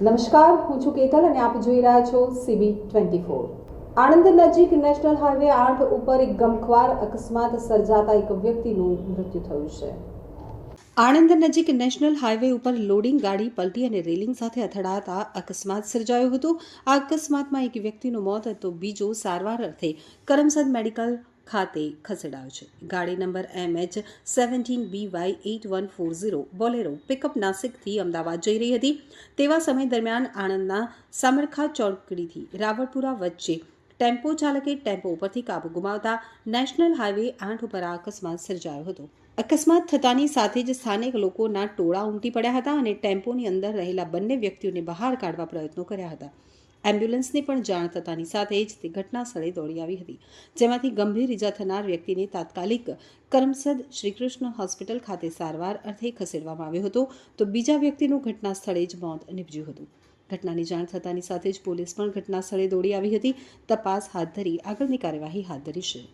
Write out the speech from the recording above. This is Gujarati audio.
નમસ્કાર, હું છું કેતલ અને આપ જોઈ રહ્યા છો સીબી ટ્વેન્ટી ફોર. આણંદ નજીક નેશનલ હાઈવે આઠ ઉપર એક ગમખ્વાર અકસ્માત સર્જાતા એક વ્યક્તિનું મૃત્યુ થયું છે. આણંદ નજીક નેશનલ હાઈવે ઉપર લોડિંગ ગાડી પલટી અને રેલિંગ સાથે અથડાતા અકસ્માત સર્જાયો હતો. આ અકસ્માતમાં એક વ્યક્તિનું મોત હતું બીજો સારવાર અર્થે કરમસદ મેડિકલ ખાતે ખસેડાયો છે. ગાડી number M H seventeen B Y eight one four zero Bolero pickup નાસિકથી Ahmedabad જઈ રહી હતી. તેવા સમય દરમિયાન આણંદના સામરખા ચોકડીથી રાવળપુરા વચ્ચે ટેમ્પો ચાલકે ટેમ્પો ઉપરથી કાબુ ગુમાવતા નેશનલ હાઈવે આઠ ઉપર આ અકસ્માત સર્જાયો હતો. અકસ્માત થતાની સાથે જ સ્થાનિક લોકોના ટોળા ઉમટી પડ્યા હતા અને ટેમ્પોની અંદર રહેલા બંને વ્યક્તિઓને બહાર કાઢવા પ્રયત્નો કર્યા હતા. એમ્બ્યુલન્સની પણ જાણ થતાની સાથે જ તે ઘટના સ્થળે દોડી આવી હતી, જેમાંથી ગંભીર ઇજા થનાર વ્યક્તિને તાત્કાલિક કરમસદ શ્રીકૃષ્ણ હોસ્પિટલ ખાતે સારવાર અર્થે ખસેડવામાં આવ્યો હતો, તો બીજા વ્યક્તિનું ઘટના સ્થળે જ મોત નીપજ્યું હતું. ઘટનાની જાણ થતાની સાથે જ પોલીસ પણ ઘટના સ્થળે દોડી આવી હતી. તપાસ હાથ ધરી આગળની કાર્યવાહી હાથ ધરી છે.